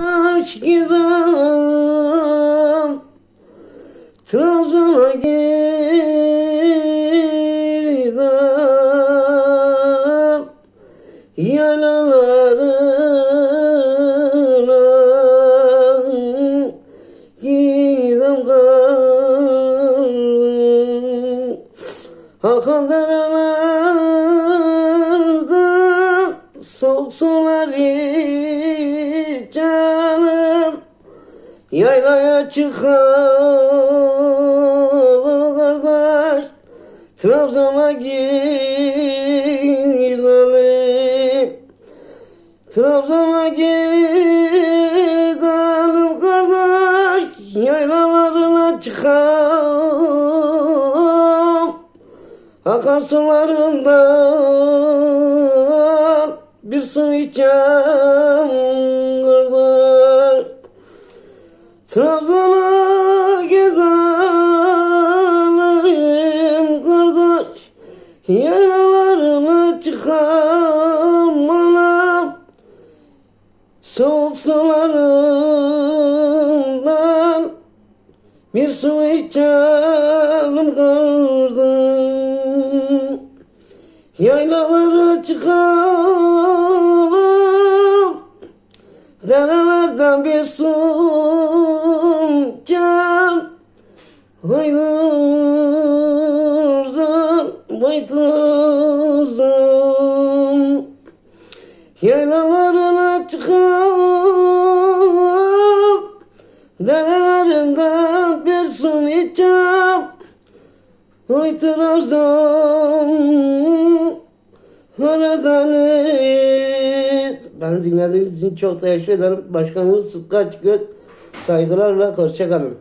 Kardeş gidem Trabzon'a gidem Yanalarına gidem kaldım. Hakan derelerden içer canım. Yaylaya çıkalım kardeş. Trabzon'a gidelim. Trabzon'a gidelim kardeş. Yaylalarına çıkalım. Akan sularından bir su içen kardeş Trabzon'a gidelim kardeş. Yaralarına çıkalım anam Soğuk sularından bir su içelim kardeş. Yaylalara çıkalım Derelerden bir su can Haydırdan baytırdan Yaylalarına çıkalım Derelerinden bir su içem Oy Trabzon Karadeniz Beni dinlediğiniz için çok teşekkür ederim. Başkanımız Sıtkı Açıköz saygılarla hoşçakalın.